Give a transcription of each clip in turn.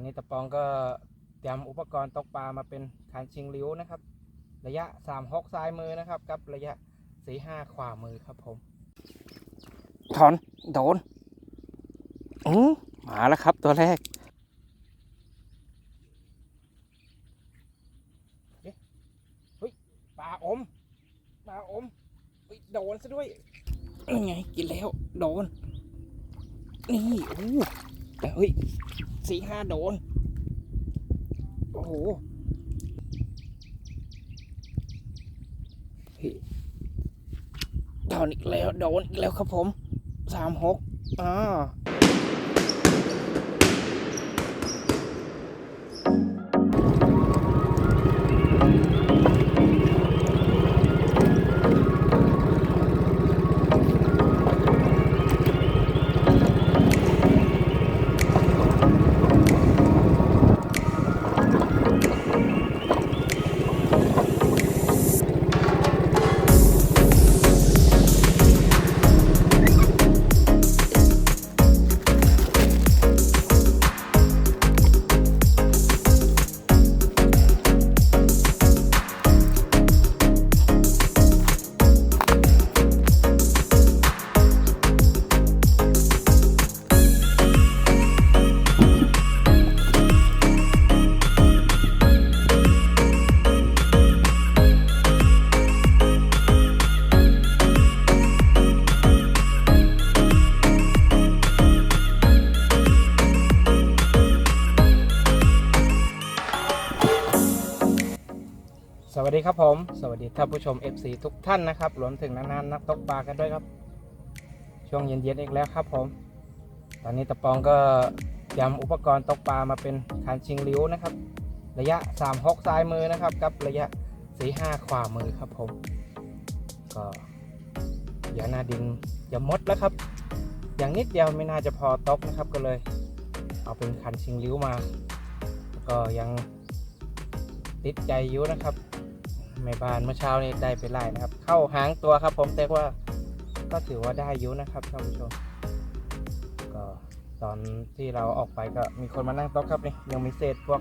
อนนี้ตะปองก็เตรียมอุปกรณ์ตกปลามาเป็นคันชิงลิ้วนะครับ ระยะสามหกซ้ายมือนะครับกับระยะสี่ห้าขวามือครับผมถอนโดนอือมาแล้วครับตัวแรกเอ๊ะเฮ้ยปลาอมปลาอมเฮ้ยโดนซะด้วยนี่ไงกินแล้ว โดน นี่โอ้โหเฮ้ย สี่ห้าโดน โอ้โหเฮ้ยโดนอีกแล้ว โดนอีกแล้วครับผมสามหกอ่า ดีครับผม สวัสดีท่านผู้ชม FC ทุกท่านนะครับรวมถึงนานๆนักตกปลากันด้วยครับ ช่วงเย็นๆอีกแล้วครับผม ตอนนี้ตะปองก็ยมอุปกรณ์ตกปลามาเป็นคันชิงลิ้วนะครับ ระยะ36ซ้ายมือนะครับกับระยะ45ขวามือครับผม ก็เดี๋ยวหนาดินจะหมดแล้วครับ อย่างนิดเดียวไม่น่าจะพอตกนะครับก็เลย เอาเป็นคันชิงลิ้วมา ก็ยังติดใจอยู่นะครับ แม่บ้านเมื่อเช้านี้ได้ไปไล่นะครับ เข้าหางตัวครับ ผมแต่ว่าก็ถือว่าได้ยู่นะครับท่านผู้ชม ก็ตอนที่เราออกไปก็มีคนมานั่งโต๊ะครับนี่ยังมีเศษพวก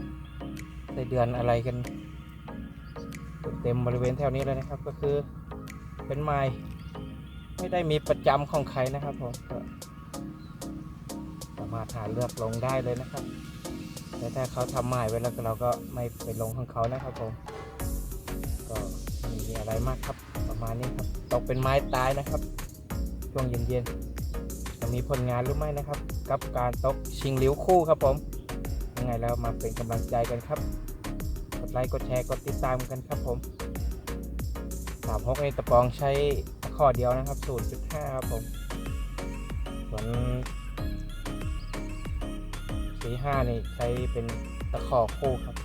ไส้เดือนอะไรกัน เต็มบริเวณแถวนี้เลยนะครับ ก็คือเป็นไม้ไม่ได้มีประจำของใครนะครับผมก็สามารถหาเลือกลงได้เลยนะครับแต่ถ้าเขาทำหมายไว้แล้วเราก็ไม่ไปลงของเขานะครับผม อะไรมากครับ ประมาณนี้ครับตกเป็นไม้ตายนะครับ ช่วงเย็นๆจะมีผลงานหรือไม่นะครับ กับการตกชิงลิ้วคู่ครับผมยังไงแล้วมาเป็นกำลังใจกันครับกดไลค์กดแชร์กดติดตามกันครับผมสามหกในตะปองใช้ตะข้อเดียวนะครับ0.5ครับผมส่วนสีห้านี่ใช้เป็นตะขอคู่ครับ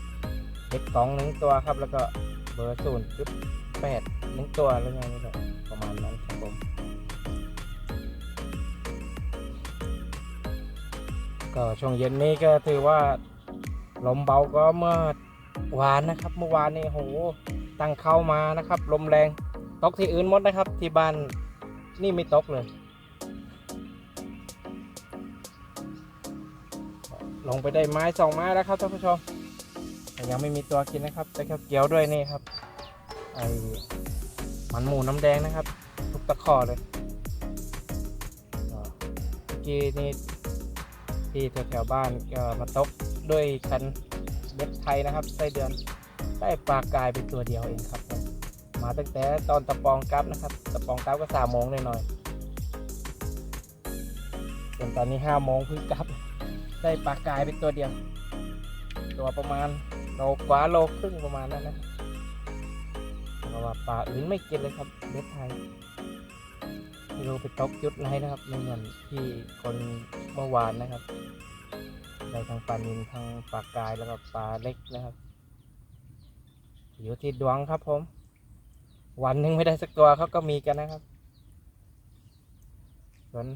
เล็กสองหนึ่งตัวครับ แล้วก็เบอร์ศูนย์จุด แปดหนึ่งตัวแล้วไงนี่แหละประมาณนั้นครับผม ก็ช่วงเย็นนี้ก็ถือว่าลมเบาก็เมื่อวานนะครับ เมื่อวานนี่โหตั้งเข้ามานะครับ ลมแรงตกที่อื่นหมดนะครับ ที่บ้านนี่ไม่ตกเลย ลงไปได้ไม้สองไม้แล้วครับท่านผู้ชมยังไม่มีตัวกินนะครับแต่เกี่ยวด้วยนี่ครับ ไอมันหมูน้ำแดงนะครับ ทุกตะขอเลยเมื่อกี้นี่ที่แถวๆบ้านก็มาตกด้วยกันเบ็ดไทยนะครับไส้เดือนได้ปลากายเป็นตัวเดียวเองครับ มาตั้งแต่ตอนตะปองกับนะครับ ตะปองกับก็สามโมงหน่อยๆจนตอนนี้ห้าโมงเพิ่งกลับ ได้ปลากายเป็นตัวเดียว ตัวประมาณโลกว่าโลครึ่งประมาณนั้นนะ เพราะว่าปลาอื่นไม่กินเลยครับเบ็ดไทยไม่รู้ไปตกจุดไหนนะครับไม่เหมือนที่คนเมื่อวานนะครับได้ทั้งปลานิลทั้งปลากายแล้วก็ปลาเล็กนะครับ อยู่ที่ดวงครับผม วันหนึ่งไม่ได้สักตัวเขาก็มีกันนะครับ ส่วน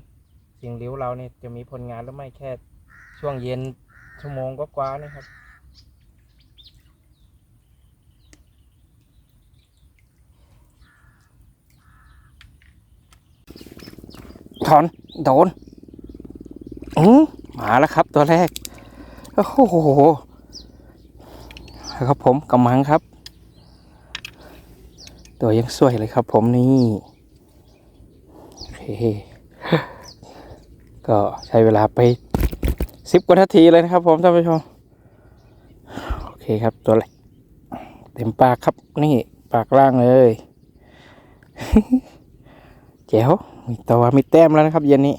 สิ่งเลี้ยวเราเนี่ยจะมีผลงานหรือไม่แค่ช่วงเย็นชั่วโมงก็กว่าๆนี่ครับ ถอนโดนอือมาแล้วครับตัวแรก โอ้โหครับผมกำมังครับ ตัวยังสวยเลยครับผมนี่โอเคก็ใช้เวลาไปสิบกว่านาทีเลยนะครับ ผมท่านผู้ชมโอเคครับตัวเล็กเต็มปากครับนี่ปากล่างเลย แจ๋วมีตัวมีแต้มแล้วนะครับ เย็นนี้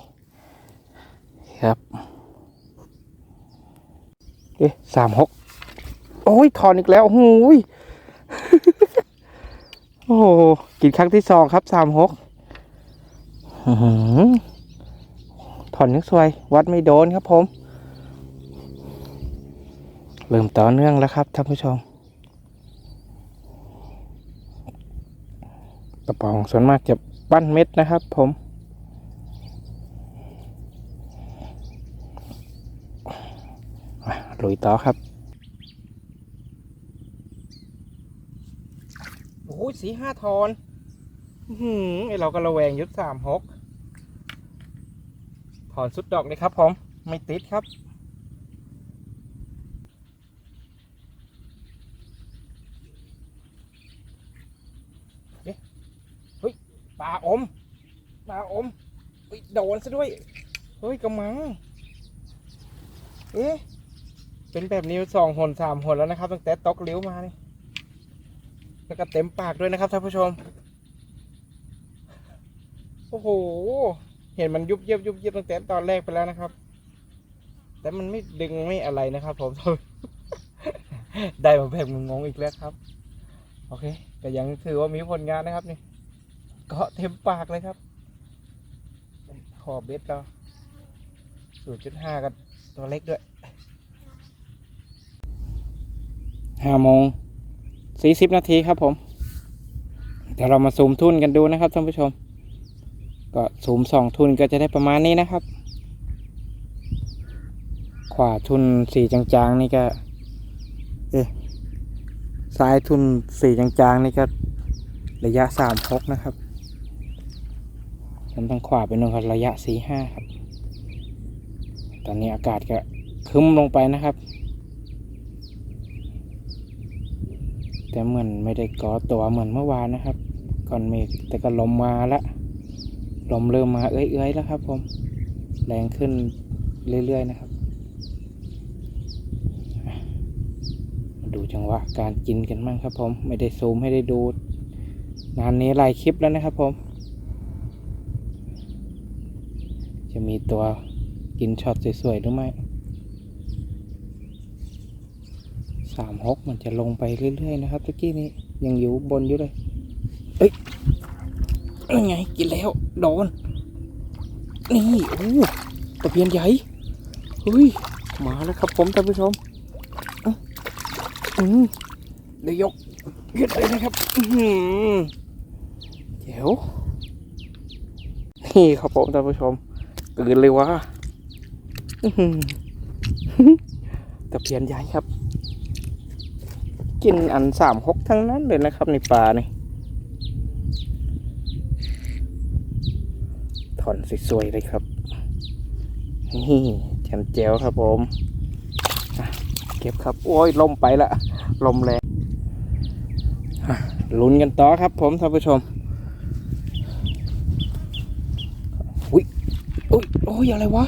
ครับเอ๊ะสามหกโอ้ยถอนอีกแล้วหูยโอ้โหกินครั้งที่สองครับสามหกถอนนึกสวย วัดไม่โดนครับผม เริ่มต่อเนื่องแล้วครับท่านผู้ชมกระป๋องส่วนมากจะ ปั้นเม็ดนะครับผมลุยต่อครับโอ้ยสีห้าทอนหือไอเราก็ระแวงยุดสามหกถอนสุดดอกเลยครับผม ไม่ติดครับ เอ๊ะเฮ้ย ปลาอมปลาอมโดนซะด้วย เฮ้ยกระมัง เอ๊ะ เป็นแบบนี้สองหนสามหนแล้วนะครับตั้งแต่ตอกเลิ้ยวมานี่แล้วก็เต็มปากด้วยนะครับท่านผู้ชม โอ้โห เห็นมันยุบเยียบยุบเยียบตั้งแต่ตอนแรกไปแล้วนะครับ แต่มันไม่ดึงไม่อะไรนะครับ ผมได้มาแบบงงๆอีกแล้วครับ โอเค ก็ยังถือว่ามีผลงานนะครับนี่ เกาะเต็มปากเลยครับ ขอบเบ็ดเราศูนย์จุดห้ากับตัวเล็กด้วยห้าโมงสี่สิบนาทีครับผม เดี๋ยวเรามาซูมทุนกันดูนะครับท่านผู้ชม ก็ซูมสองทุนก็จะได้ประมาณนี้นะครับ ขวาทุนสีจางๆนี่ก็เอ๊ะซ้ายทุนสีจางๆนี่ก็ระยะสามหกนะครับ ผมทางขวาเป็นนงครับระยะสี่ห้าครับ ตอนนี้อากาศก็คึ้มลงไปนะครับ แต่เหมือนไม่ได้ก่อตัวเหมือนเมื่อวานนะครับ ก่อนเมฆแต่ก็ลมมาละลมเริ่มมาเอื้อยๆแล้วครับ ผมแรงขึ้นเรื่อยๆนะครับมาดูจังหวะการกินกันมั่งครับ ผมไม่ได้ซูมให้ได้ดูงานนี้หลายคลิปแล้วนะครับ ผม จะมีตัวกินช็อตสวยๆหรือไม่สามหกมันจะลงไปเรื่อยๆนะครับตะกี้นี้ยังอยู่บนอยู่เลย เอ้ยนั่นไงกินแล้ว โดน นี่โอ้ตะเพียนใหญ่เฮ้ยมาแล้วครับผมท่านผู้ชมอืมเดี๋ยวยกยืดเลยนะครับอือหือเจ๋วนี่ครับผมท่านผู้ชม ตื่นเลยวะตะเพียนใหญ่ครับ กินอันสามหกทั้งนั้นเลยนะครับในปลานี่ถอนสวยๆเลยครับ นี่แจมแจ๋วครับผมเก็บครับ โอ้ยลมไปละลมแรงลุ้นกันต่อครับผมท่านผู้ชม อุ้ย อ้ยโอ้ยอะไรวะ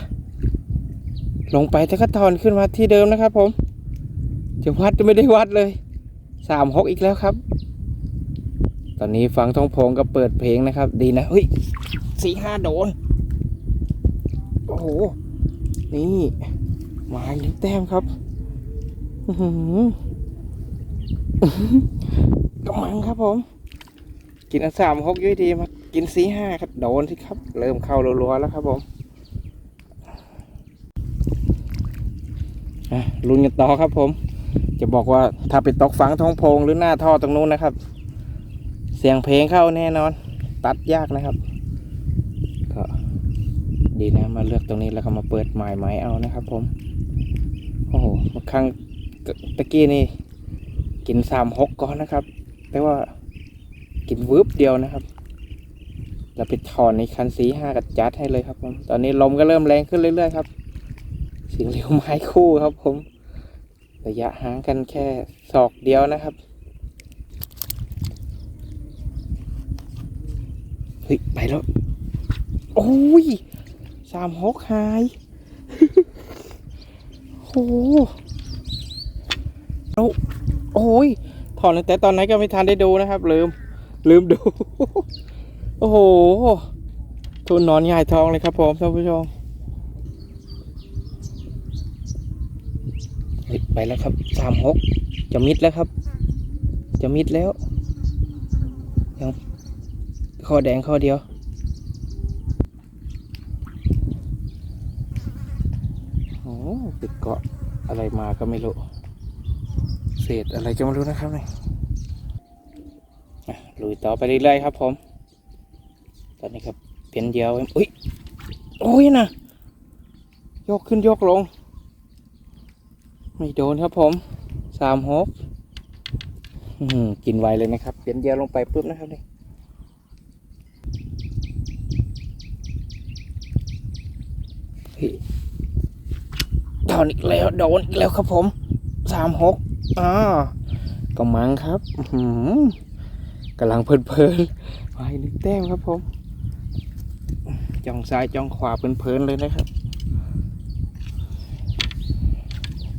ลงไปแต่ก็ถอนขึ้นมาที่เดิมนะครับ ผมจะวัดก็ไม่ได้วัดเลยสามหกอีกแล้วครับ ตอนนี้ฟังท้องโพงก็เปิดเพลงนะครับ ดีนะเฮ้ยสี่ห้าโดน โอ้โห นี่มาอีกหนึ่งแต้มครับกำมังครับผม กินอันสามหกยุ่ยดีมากินสี่ห้าครับ โดนสิครับ เริ่มเข้ารัวๆแล้วครับผมอะ ลุ้นกันต่อครับผม จะบอกว่าถ้าไปตกฝังท้องโพงหรือหน้าท่อตรงนู้นนะครับ เสียงเพลงเข้าแน่นอน ตัดยากนะครับ ก็ดีนะมาเลือกตรงนี้แล้วก็มาเปิดหมายไม้เอานะครับ ผม โอ้โหบาครั้งตะกี้นี่กินสามหกก่อนนะครับ แต่ว่ากินวืบเดียวนะครับแล้วไปถอนในคันสีห้ากับจัดให้เลยครับผม ตอนนี้ลมก็เริ่มแรงขึ้นเรื่อยๆครับ สียงเร็วไม้คู่ครับผม ระยะห่างกันแค่ศอกเดียวนะครับเฮ้ยไปแล้ว โอ้ยสามหกหายโอ้โหเอาโอ้ยถอนแต่ตอนไหนก็ไม่ทันได้ดูนะครับ ลืม ลืมดู โอ้โหทุนนอนหงายทองเลยครับผมท่านผู้ชมเฮ้ย ไปแล้วครับสามหกจะมิดแล้วครับ จะมิดแล้วยังข้อแดงข้อเดียวโอ้ติดเกาะอะไรมาก็ไม่รู้เศษอะไรก็ไม่รู้นะครับเนี่ยลุยต่อไปเรื่อยๆครับ ผม ตอนนี้ครับเปลี่ยนเดียวองอุ้ยโอ้ยนะยกขึ้นยกลง ไม่โดนครับผมสามหกอื้อหือกินไวเลยนะครับเปลี่ยนเดียวลงไปปุ๊บนะครับนี่โดนอีกแล้วโดนอีกแล้วครับผมสามหกอ่ากำมังครับอื้อหือกำลังเพลินๆไปหนึ่งแต้มครับผมจ้องซ้ายจ้องขวาเพลินๆเลยนะครับ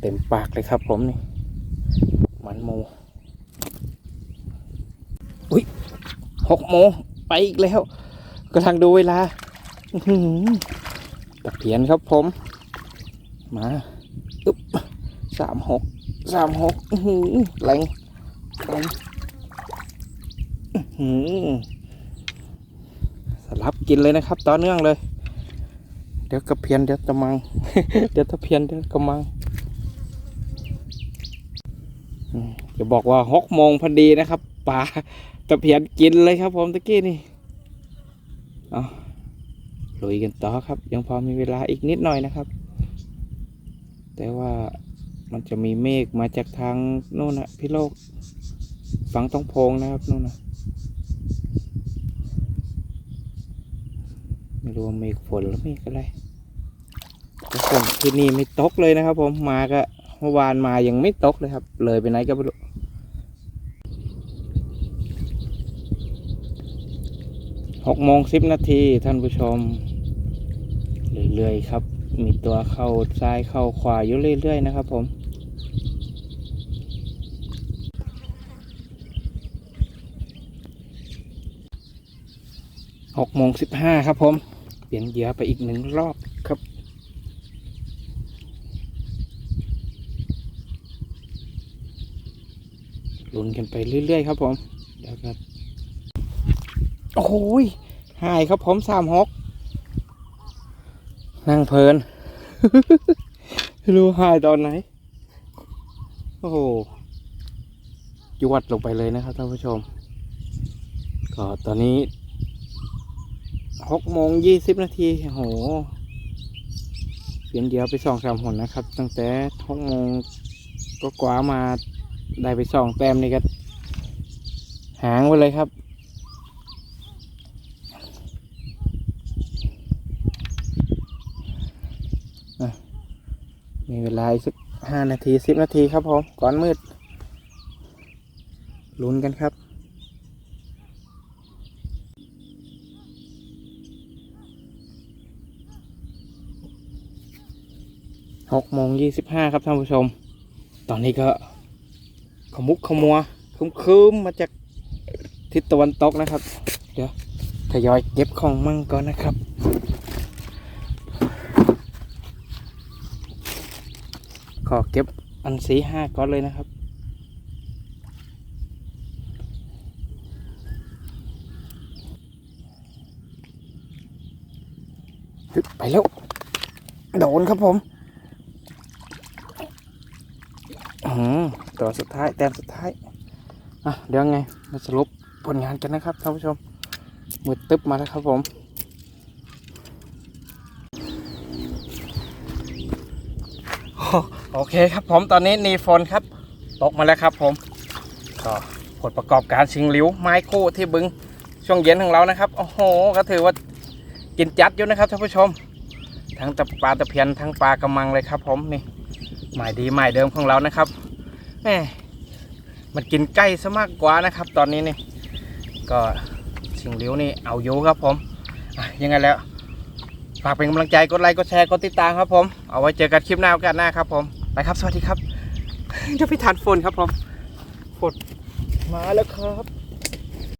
เต็มปากเลยครับผมนี่มันโมอุ้ยหกโมไปอีกแล้วกำลังดูเวลาตะเพียนครับผม มาอึ๊บสามหกสามหกอื้อหือแรงแรงอื้อหือสลับกินเลยนะครับ ต่อเนื่องเลย เดี๋ยวกระเพียนเดี๋ยวตะมัง เดี๋ยวตะเพียนเดี๋ยวกระมังอืม จะบอกว่าหกโมงพอดีนะครับปลาตะเพียนกินเลยครับ ผมตะกี้นี่เอาลุยกันต่อครับ ยังพอมีเวลาอีกนิดหน่อยนะครับ แต่ว่ามันจะมีเมฆมาจากทางโน่นนะพี่โลกฝังต้องพงนะครับโน่นนะไม่รู้ว่าเมฆฝนหรือเมฆอะไรแต่ฝนที่นี่ไม่ตกเลยนะครับ ผมมาก็ มื่อวานมายังไม่ตกเลยครับ เลยไปไหนก็ไม่รู้หกโมงสิบนาทีท่านผู้ชม เรื่อยๆครับ มีตัวเข้าซ้ายเข้าขวาอยู่เรื่อยๆนะครับผมหกโมงสิบห้าครับผม เปลี่ยนเหยื่อไปอีกหนึ่งรอบครับ ลุ้นกันไปเรื่อยๆครับผมเดี๋ยวครับโอ้โหยหายครับผมสามหกนั่งเพลินรู้หายตอนไหน โอ้โหยวดลงไปเลยนะครับท่านผู้ชม ก็ตอนนี้หกโมงยี่สิบนาทีโหเปลี่ยนเดียวไปสองสามหนนะครับ ตั้งแต่หกโมงก็กว่ามา ได้ไปสองแต้มนี่ก็หางไปเลยครับ มีเวลาอีกสักห้านาทีสิบนาทีครับผมก่อนมืด ลุ้นกันครับหกโมงยี่สิบห้าครับท่านผู้ชม ตอนนี้ก็ ขมุกขมัวคึมคืมมาจากทิศตะวันตกนะครับ เดี๋ยวทยอยเก็บของมั่งก่อนนะครับขอเก็บอันสีห้าก่อนเลยนะครับฮึบไปแล้ว โดนครับผม อืม ตัวสุดท้ายแต้มสุดท้ายอะเดี๋ยวไงมาสรุปผลงานกันนะครับท่านผู้ชมมืดตึ๊บมาแล้วครับผมโอเคครับผมตอนนี้นีฝนครับ ตกมาแล้วครับผมก็ผลประกอบการชิงหลิวไม้คู่ที่บึงช่วงเย็นของเรานะครับโอ้โหก็ถือว่ากินจัดอยู่นะครับท่านผู้ชม ทั้งตะปลาตะเพียนทั้งปลากระมังเลยครับผมนี่หมายดีหมายเดิมของเรานะครับ แหมมันกินใกล้ซะมากกว่านะครับ ตอนนี้นี่ก็สิงเลิวนี่เอาอยู่ครับผมยังไงแล้วฝากเป็นกำลังใจกดไลค์กดแชร์กดติดตามครับผม เอาไว้เจอกันคลิปหน้าโอกาสหน้าครับผมไปครับ สวัสดีครับจะไปทานฝนครับผมฝนมาแล้วครับ